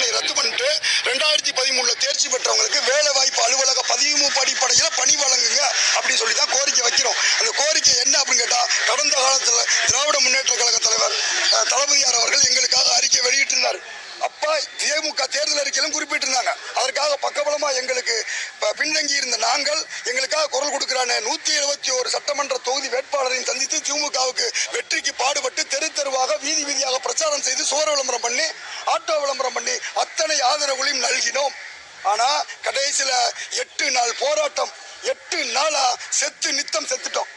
ஆணையை ரத்து பண்ணிட்டு ரெண்டாயிரத்தி பதிமூணுல தேர்ச்சி பெற்றவங்களுக்கு வேலை வாய்ப்பு அலுவலக பதிவு அடிப்படையில் பணி வழங்குங்க அப்படின்னு சொல்லி தான் கோரிக்கை வைக்கிறோம். அந்த கோரிக்கை என்ன அப்படின்னு கேட்டால் கடந்த காலத்தில் திராவிட முன்னேற்ற கழக தலைவர் தளபதியார் அவர்கள் எங்களுக்காக அறிக்கை வெளியிட்டிருந்தார். அப்பா திமுக தேர்தல் அறிக்கையிலும் குறிப்பிட்டிருந்தாங்க. அதற்காக பக்கபலமாக எங்களுக்கு பின்தங்கி இருந்த நாங்கள் எங்களுக்காக குரல் கொடுக்கிறான. நூத்தி எழுபத்தி ஒரு சட்டமன்ற தொகுதி வேட்பாளரையும் சந்தித்து திமுகவுக்கு வெற்றிக்கு பாடுபட்டு தெரு தெருவாக வீதி வீதியாக பிரச்சாரம் செய்து சுவர விளம்பரம் பண்ணி ஆட்டோ விளம்பரம் பண்ணி ஆதரவுகளையும் நல்கினோம். ஆனா கடைசியில எட்டு நாள் போராட்டம் எட்டு நாளா செத்து நித்தம் செத்துட்டோம்.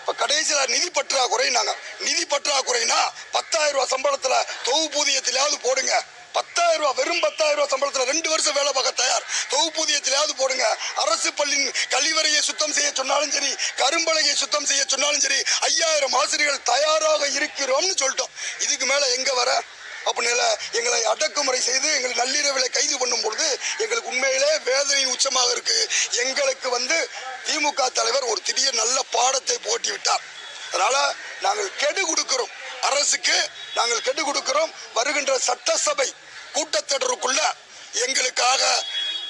இப்ப கடைசியில நிதி பற்றாக்குறைனாங்க. நிதி பற்றாக்குறைனா பத்தாயிரம் ரூபாய் சம்பளத்துல தொகுப்பூதியத்திலாவது போடுங்க. பத்தாயிரம் ரூபாய் வெறும் பத்தாயிரம் ரூபாய் சம்பளத்துல ரெண்டு வருஷம் வேலை பார்க்க தயார். தொகுப்பூதியத்திலாவது போடுங்க. அரசு பள்ளியின் கழிவறையை சுத்தம் செய்ய சொன்னாலும் சரி கரும்பலகையை சுத்தம் செய்ய சொன்னாலும் சரி ஐயாயிரம் ஆசிரியர்கள் தயாராக இருக்கிறோம்னு சொல்லிட்டோம். இதுக்கு மேல எங்க வர? அப்படின்னு எங்களை அடக்குமுறை செய்து எங்களை நள்ளிரவில் கைது பண்ணும் பொழுது எங்களுக்கு உண்மையிலே வேதனையின் உச்சமாக இருக்கு. எங்களுக்கு வந்து திமுக தலைவர் ஒரு திடீர் நல்ல பாடத்தை போட்டி விட்டார் அதனால நாங்கள் கெடு கொடுக்கிறோம். அரசுக்கு நாங்கள் கெடு கொடுக்கிறோம். வருகின்ற சட்டசபை கூட்டத்தொடருக்குள்ள எங்களுக்காக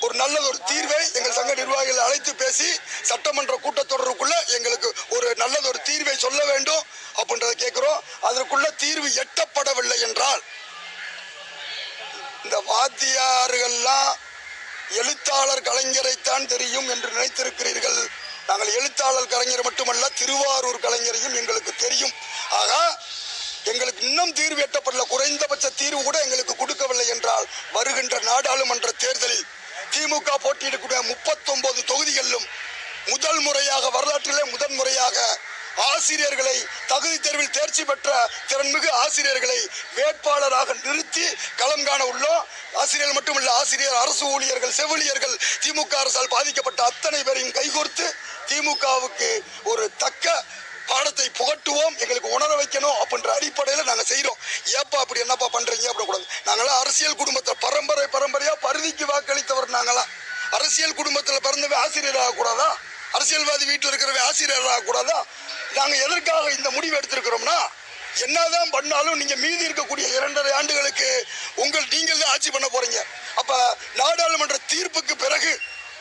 ஒரு நல்ல ஒரு தீர்வை எங்கள் சங்க நிர்வாகிகள் அழைத்து பேசி சட்டமன்ற கூட்டத்தொடருக்குள்ள எங்களுக்கு ஒரு நல்லதொரு தீர்வை சொல்ல வேண்டும் அப்படின்றத கேட்கிறோம். அதற்குள்ள தீர்வு எட்டப்படவில்லை எழுத்தாளர் கலைஞரைத்தான் தெரியும் என்று நினைத்திருக்கிறீர்கள். நாங்கள் எழுத்தாளர் கலைஞர் மட்டுமல்ல திருவாரூர் கலைஞரையும் எங்களுக்கு தெரியும். ஆக எங்களுக்கு இன்னும் தீர்வு எட்டப்படல. குறைந்தபட்ச தீர்வு கூட எங்களுக்கு கொடுக்கவில்லை என்றால் வருகின்ற நாடாளுமன்ற தேர்தலில் திமுக போட்டியிடக்கூடிய முப்பத்தொன்பது தொகுதிகளிலும் முதல் முறையாக வரலாற்றிலே முதன் முறையாக ஆசிரியர்களை தகுதி தேர்வில் தேர்ச்சி பெற்ற திறன்மிகு ஆசிரியர்களை வேட்பாளராக நிறுத்தி களம் காண உள்ளோம். ஆசிரியர்கள் மட்டுமல்ல ஆசிரியர் அரசு ஊழியர்கள் செவிலியர்கள் திமுக அரசால் பாதிக்கப்பட்ட அத்தனை பேரையும் கைகோர்த்து திமுகவுக்கு ஒரு தக்க பாடத்தை புகட்டுவோம். எங்களுக்கு உணர வைக்கணும் அப்படின்ற அடிப்படையில் நாங்கள் செய்கிறோம் ஏப்பா அப்படி என்னப்பா பண்றீங்க அப்படி கூடாது நாங்களாம் அரசியல் குடும்பத்தை பரம்பரை பரம்பரையா பருதிக்கு வாக்களித்தவர் நாங்களாம். அரசியல் குடும்பத்தில் பிறந்தவே ஆசிரியர் ஆகக்கூடாதா அரசியல்வாதி வீட்டில் இருக்கிறவன் ஆசிரியர் ஆகக்கூடாதா நாங்கள் எதற்காக இந்த முடிவு எடுத்திருக்கிறோம்னா என்னதான் பண்ணாலும் நீங்க மீதி இருக்கக்கூடிய இரண்டரை ஆண்டுகளுக்கு உங்கள் நீங்கள் தான் ஆட்சி பண்ண போறீங்க. அப்ப நாடாளுமன்ற தீர்ப்புக்கு பிறகு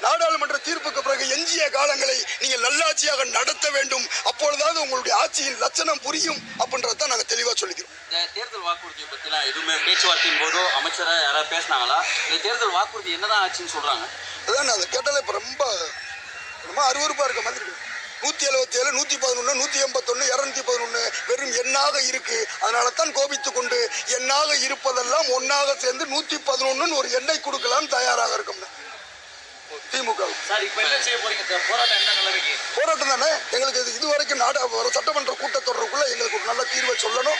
நாடாளுமன்ற தீர்ப்புக்கு பிறகு எஞ்சிய காலங்களை நீங்கள் நல்லாட்சியாக நடத்த வேண்டும். அப்பொழுதாவது உங்களுடைய ஆட்சியின் லட்சணம் புரியும் அப்படின்றத நாங்கள் தெளிவாக சொல்லிக்கிறோம். தேர்தல் வாக்குறுதியை பற்றிலாம் எதுவுமே பேச்சுவார்த்தையின் போதோ அமைச்சரா யாராவது பேசினாங்களா? இந்த தேர்தல் வாக்குறுதி என்னதான் ஆச்சுன்னு சொல்றாங்க? அதான் நான் அதை கேட்டாலே இப்போ ரொம்ப ரொம்ப அருவருப்பாக இருக்க மாதிரி இருக்கு. நூற்றி எழுபத்தி ஏழு நூற்றி பதினொன்று நூற்றி எண்பத்தொன்று இரநூத்தி பதினொன்று வெறும் எண்ணாக இருக்கு. அதனால தான் கோபித்து கொண்டு எண்ணாக இருப்பதெல்லாம் ஒன்றாக சேர்ந்து நூற்றி பதினொன்றுன்னு ஒரு எண்ணெய் கொடுக்கலாம் தயாராக இருக்கும்னு திமுக. போராட்டம் தானே? எங்களுக்கு இது இதுவரைக்கும் நாட சட்டமன்ற கூட்டத்தொடருக்குள்ள எங்களுக்கு ஒரு நல்ல தீர்வை சொல்லணும்.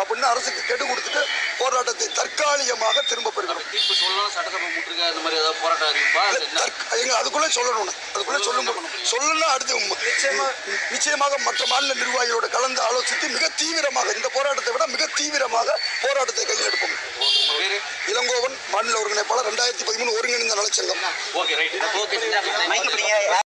அப்படின்னு அரசுக்கு கெடு கொடுத்துட்டு போராட்டத்தை தற்காலிகமாக திரும்ப பெறுகிறோம். மாதிரி ஏதாவது போராட்டம் எங்க அதுக்குள்ளே சொல்லணும் அதுக்குள்ளே சொல்லணும் அடுத்து நிச்சயமாக நிச்சயமாக மற்ற மாநில நிர்வாகிகளோட கலந்து ஆலோசித்து மிக தீவிரமாக இந்த போராட்டத்தை விட மிக தீவிரமாக போராட்டத்தை கையில் எடுப்போம் இளங்கோவன் மாநில ஒருங்கிணைப்பாளர் ரெண்டாயிரத்தி பதிமூணு ஒருங்கிணைந்த நலச்சங்கம். Okay right. ஓகே. மைக் பிடிங்க.